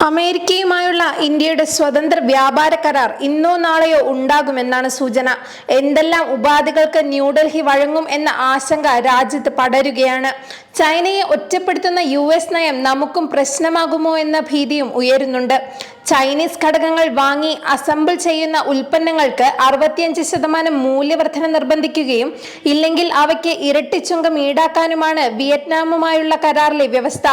അമേരിക്കയുമായുള്ള ഇന്ത്യയുടെ സ്വതന്ത്ര വ്യാപാര കരാർ ഇന്നോ നാളെയോ ഉണ്ടാകുമെന്നാണ് സൂചന. എന്തെല്ലാം ഉപാധികൾക്ക് ന്യൂഡൽഹി വഴങ്ങും എന്ന ആശങ്ക രാജ്യത്ത് പടരുകയാണ്. ചൈനയെ ഒറ്റപ്പെടുത്തുന്ന യു എസ് നയം നമുക്കും പ്രശ്നമാകുമോ എന്ന ഭീതിയും ഉയരുന്നുണ്ട്. ചൈനീസ് ഘടകങ്ങൾ വാങ്ങി അസംബിൾ ചെയ്യുന്ന ഉൽപ്പന്നങ്ങൾക്ക് അറുപത്തിയഞ്ച് ശതമാനം മൂല്യവർധന നിർബന്ധിക്കുകയും ഇല്ലെങ്കിൽ അവയ്ക്ക് ഇരട്ടി ചുങ്കം ഈടാക്കാനുമാണ് വിയറ്റ്നാമുമായുള്ള കരാറിലെ വ്യവസ്ഥ.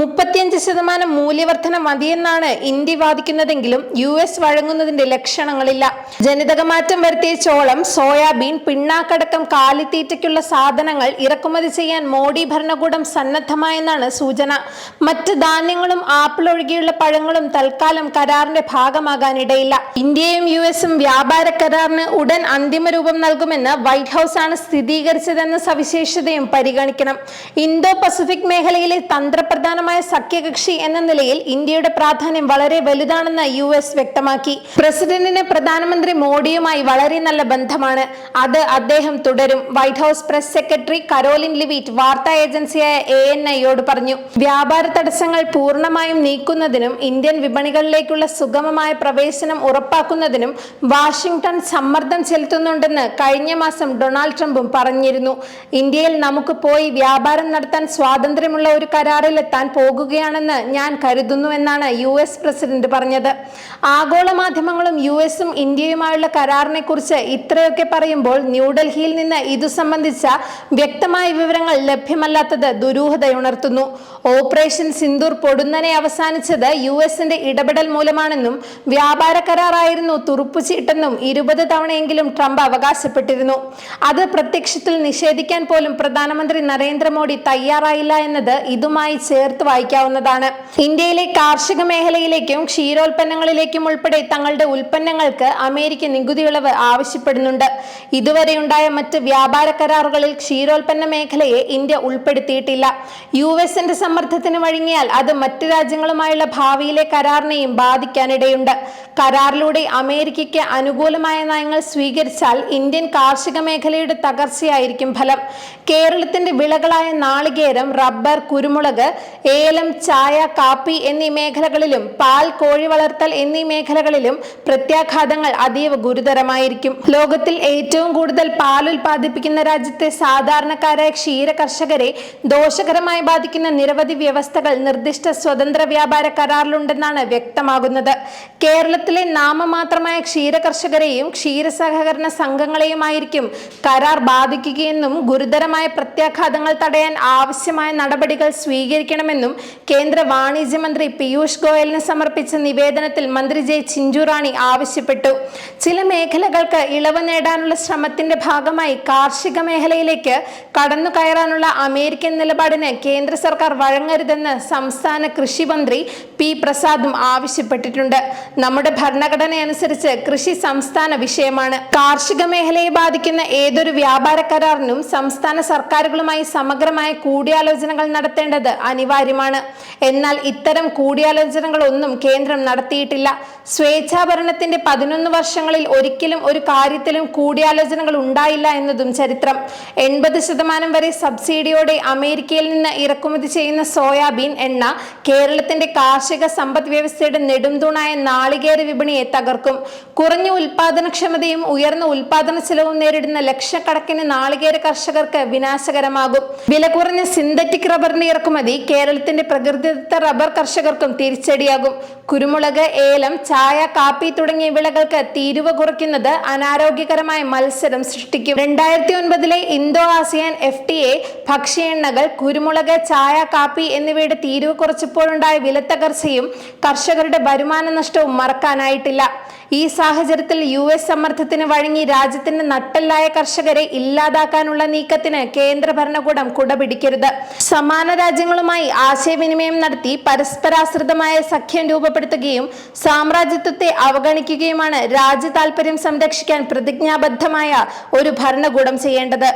മുപ്പത്തിയഞ്ച് ശതമാനം മൂല്യവർധന മതിയെന്നാണ് ഇന്ത്യ വാദിക്കുന്നതെങ്കിലും യു എസ് വഴങ്ങുന്നതിന്റെ ലക്ഷണങ്ങളില്ല. ജനിതകമാറ്റം വരുത്തിയ ചോളം സോയാബീൻ പിണ്ണാക്കടക്കം കാലിത്തീറ്റയ്ക്കുള്ള സാധനങ്ങൾ ഇറക്കുമതി ചെയ്യാൻ മോഡി ഭരണകൂടം സന്നദ്ധമായെന്നാണ് സൂചന. മറ്റ് ധാന്യങ്ങളും ആപ്പിൾ ഒഴികെയുള്ള പഴങ്ങളും തൽക്കാലം കരാറിന്റെ ഭാഗമാകാനിടയില്ല. ഇന്ത്യയും യു എസും വ്യാപാര കരാറിന് ഉടൻ അന്തിമ രൂപം നൽകുമെന്ന് വൈറ്റ് ഹൗസ് ആണ് സ്ഥിരീകരിച്ചതെന്ന സവിശേഷതയും പരിഗണിക്കണം. ഇന്തോ പസഫിക് മേഖലയിലെ തന്ത്രപ്രധാനമായ സഖ്യകക്ഷി എന്ന നിലയിൽ ഇന്ത്യയുടെ പ്രാധാന്യം വളരെ വലുതാണെന്ന് യു എസ് വ്യക്തമാക്കി. പ്രസിഡന്റിന് പ്രധാനമന്ത്രി മോഡിയുമായി വളരെ നല്ല ബന്ധമാണ്. അത് അദ്ദേഹം തുടരും. White House press secretary Karoline Leavitt വാർത്താ ഏജൻസിയായ എ എൻ ഐയോട് പറഞ്ഞു വ്യാപാര തടസ്സങ്ങൾ പൂർണമായും നീക്കുന്നതിനും ഇന്ത്യൻ വിപണികളിലേക്കുള്ള സുഗമമായ പ്രവേശനം ഉറപ്പാക്കുന്നതിനും വാഷിംഗ്ടൺ സമ്മർദ്ദം ചെലുത്തുന്നുണ്ടെന്ന് കഴിഞ്ഞ മാസം ഡൊണാൾഡ് ട്രംപും പറഞ്ഞിരുന്നു. ഇന്ത്യയിൽ നമുക്ക് പോയി വ്യാപാരം നടത്താൻ സ്വാതന്ത്ര്യമുള്ള ഒരു കരാറിലെത്താൻ പോകുകയാണെന്ന് ഞാൻ കരുതുന്നുവെന്നാണ് യു എസ് പ്രസിഡന്റ് പറഞ്ഞത്. ആഗോള മാധ്യമങ്ങളും യു എസും ഇന്ത്യയുമായുള്ള കരാറിനെ കുറിച്ച് ഇത്രയൊക്കെ പറയുമ്പോൾ ന്യൂഡൽഹിയിൽ നിന്ന് ഇതു സംബന്ധിച്ച വ്യക്തമായ വിവരങ്ങൾ ലഭ്യമല്ലാത്തത് ദുരൂഹതയുണർത്തുന്നു. ഓപ്പറേഷൻ സിന്ദൂർ പൊടുന്നനെ അവസാനിച്ചത് യു എസിന്റെ ഇടപെടൽ മൂലമാണെന്നും വ്യാപാര കരാറായിരുന്നു തുറുപ്പുചീട്ടെന്നും ഇരുപത് തവണയെങ്കിലും ട്രംപ് അവകാശപ്പെട്ടിരുന്നു. അത് പ്രത്യക്ഷത്തിൽ നിഷേധിക്കാൻ പോലും പ്രധാനമന്ത്രി നരേന്ദ്രമോദി തയ്യാറായില്ല എന്നത് ഇതുമായി ചേർത്ത് വായിക്കാവുന്നതാണ്. ഇന്ത്യയിലെ കാർഷിക മേഖലയിലേക്കും ക്ഷീരോൽപ്പന്നങ്ങളിലേക്കും ഉൾപ്പെടെ തങ്ങളുടെ ഉൽപ്പന്നങ്ങൾക്ക് അമേരിക്ക നികുതി ഇളവ് ആവശ്യപ്പെടുന്നുണ്ട് ഇതുവരെയുണ്ടായ മറ്റ് വ്യാപാര കരാറുകളിൽ ക്ഷീരോൽപ്പന്ന മേഖലയെ ഇന്ത്യ ഉൾപ്പെടുത്തിയിട്ടില്ല. യു എസിന്റെ സമ്മർദ്ദത്തിന് വഴങ്ങിയാൽ അത് മറ്റ് രാജ്യങ്ങളുമായുള്ള ഭാവിയിലെ കരാറിനെയും ബാധിക്കാനിടയുണ്ട്. കരാറിലൂടെ അമേരിക്കയ്ക്ക് അനുകൂലമായ നയങ്ങൾ സ്വീകരിച്ചാൽ ഇന്ത്യൻ കാർഷിക മേഖലയുടെ തകർച്ചയായിരിക്കും ഫലം. കേരളത്തിന്റെ വിളകളായ നാളികേരം റബ്ബർ കുരുമുളക് ഏലം ചായ കാപ്പി എന്നീ മേഖലകളിലും പാൽ കോഴി വളർത്തൽ എന്നീ മേഖലകളിലും പ്രത്യാഘാതങ്ങൾ അതീവ ഗുരുതരമായിരിക്കും. ലോകത്തിൽ ഏറ്റവും കൂടുതൽ പാൽ ഉൽപ്പാദിപ്പിക്കുന്ന രാജ്യത്തെ സാധാരണക്കാരായ ക്ഷീര കർഷകരെ ദോഷകരമായി ബാധിക്കുന്ന നിരവധി വ്യവസ്ഥകൾ നിർദ്ദിഷ്ട സ്വതന്ത്ര വ്യാപാര കരാറിലുണ്ടെന്നാണ് വ്യക്തമാകുന്നത്. കേരളത്തിലെ നാമമാത്രമായ ക്ഷീരകർഷകരെയും ക്ഷീരസഹകരണ ക്ഷീര സഹകരണ സംഘങ്ങളെയുമായിരിക്കും കരാർ ബാധിക്കുകയെന്നും ഗുരുതരമായ പ്രത്യാഘാതങ്ങൾ തടയാൻ ആവശ്യമായ നടപടികൾ സ്വീകരിക്കണമെന്നും കേന്ദ്ര വാണിജ്യ മന്ത്രി പീയൂഷ് ഗോയലിന് സമർപ്പിച്ച നിവേദനത്തിൽ മന്ത്രി ജെ ചിഞ്ചുറാണി ആവശ്യപ്പെട്ടു. ചില മേഖലകൾക്ക് ഇളവ് നേടാനുള്ള ശ്രമത്തിന്റെ ഭാഗമായി കാർഷിക മേഖലയിലേക്ക് കടന്നു കയറാനുള്ള അമേരിക്കൻ നിലപാടിന് കേന്ദ്ര സർക്കാർ വഴങ്ങരുതെന്ന് സംസ്ഥാന കൃഷി മന്ത്രി പി പ്രസാദും ആവശ്യപ്പെട്ടിട്ടുണ്ട്. നമ്മുടെ ഭരണഘടന അനുസരിച്ച് കൃഷി സംസ്ഥാന വിഷയമാണ്. കാർഷിക മേഖലയെ ബാധിക്കുന്ന ഏതൊരു വ്യാപാര കരാറിനും സംസ്ഥാന സർക്കാരുകളുമായി സമഗ്രമായ കൂടിയാലോചനകൾ നടത്തേണ്ടത് അനിവാര്യമാണ്. എന്നാൽ ഇത്തരം കൂടിയാലോചനകളൊന്നും കേന്ദ്രം നടത്തിയിട്ടില്ല. സ്വേച്ഛാഭരണത്തിന്റെ പതിനൊന്ന് വർഷങ്ങളിൽ ഒരിക്കലും ഒരു കാര്യത്തിലും കൂടിയാലോചനകൾ ഉണ്ടായില്ല എന്നതും ചരിത്രം. എൺപത് ശതമാനം വരെ സബ്സിഡിയോടെ അമേരിക്കയിൽ നിന്ന് ഇറക്കുമതി ചെയ്യുന്ന സോയാബീൻ എണ്ണ കേരളത്തിന്റെ കാർഷിക സമ്പദ് വ്യവസ്ഥയുടെ നെടുംതൂണായ നാളികേര വിപണിയെ തകർക്കും. കുറഞ്ഞ ഉൽപാദനക്ഷമതയും ഉയർന്ന ഉൽപാദന ചെലവും നേരിടുന്ന ലക്ഷക്കണക്കിന് നാളികേര കർഷകർക്ക് വിനാശകരമാകും. വില കുറഞ്ഞ സിന്തറ്റിക് റബ്ബറിന്റെ ഇറക്കുമതി കേരളത്തിന്റെ പ്രകൃതിദത്ത റബ്ബർ കർഷകർക്കും തിരിച്ചടിയാകും. കുരുമുളക് ഏലം ചായ കാപ്പി തുടങ്ങിയ വിളകൾക്ക് തീരുവ കുറയ്ക്കുന്നത് അനാരോഗ്യകരമായ മത്സരം സൃഷ്ടിക്കും. രണ്ടായിരത്തി ഒൻപതിലെ Indo ASEAN F T A ഭക്ഷ്യ എണ്ണകൾ കുരുമുളക് ചായ കാപ്പി എന്നിവയുടെ തീരുവ കുറച്ചപ്പോഴുണ്ടായ വിലത്തകർച്ചയും കർഷകരുടെ വരുമാന നഷ്ടവും മറക്കാനായിട്ടില്ല ഈ സാഹചര്യത്തിൽ യു എസ് സമ്മർദ്ദത്തിന് വഴങ്ങി രാജ്യത്തിന്റെ നട്ടല്ലായ കർഷകരെ ഇല്ലാതാക്കാനുള്ള നീക്കത്തിന് കേന്ദ്ര ഭരണകൂടം കുടപിടിക്കരുത്. സമാന രാജ്യങ്ങളുമായി ആശയവിനിമയം നടത്തി പരസ്പരാശ്രിതമായ സഖ്യം രൂപപ്പെടുത്തുകയും സാമ്രാജ്യത്വത്തെ അവഗണിക്കുകയുമാണ് രാജ്യ താൽപര്യം സംരക്ഷിക്കാൻ പ്രതിജ്ഞാബദ്ധമായ ഒരു ഭരണകൂടം ചെയ്യേണ്ടത്.